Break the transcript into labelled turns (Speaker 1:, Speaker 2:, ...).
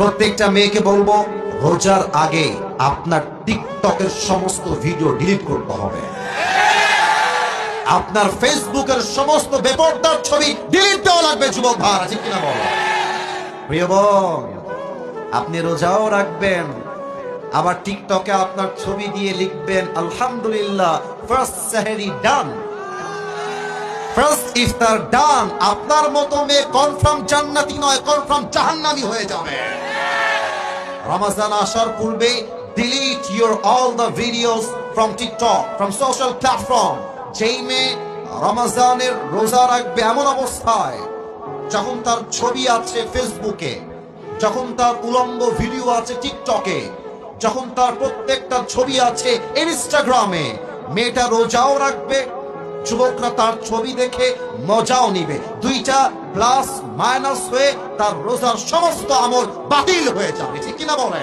Speaker 1: প্রত্যেকটা মেয়েকে বলব, রোজার আগে আপনার টিকটকের সমস্ত ভিডিও ডিলিট করতে হবে। আপনার ফেসবুকের সমস্ত বেপরদার ছবি ডিলিট দেওয়া লাগবে, যুবক ভাই ঠিক কিনা বলো? প্রিয় বোন, আপনি রোজাও রাখবেন, আবার টিকটকে আপনার ছবি দিয়ে লিখবেন, আলহামদুলিল্লাহ ফার্স্ট সাহেরি ডান ফার্স্ট ইফতার ডান আপনার মতো মেয়ে কনফার্ম জান্নাতি নয় কনফার্ম জাহান্নামি হয়ে যাবে। রমাজান আসার পূর্বে delete your all the videos from TikTok from social platform যেই মেয়ে রমাজানের রোজা রাখবে এমন অবস্থায়, যখন তার ছবি আছে ফেসবুকে যখন তার উলঙ্গ ভিডিও আছে টিকটকে যখন তার প্রত্যেকটা ছবি আছে ইনস্টাগ্রামে মেয়েটা রোজাও রাখবে যুবকরা তার ছবি দেখে মজাও নিবে। দুইটা প্লাস মাইনাস হয়ে তার রোজার সমস্ত আমল বাতিল হয়ে যাবে। ঠিক কিনা বলে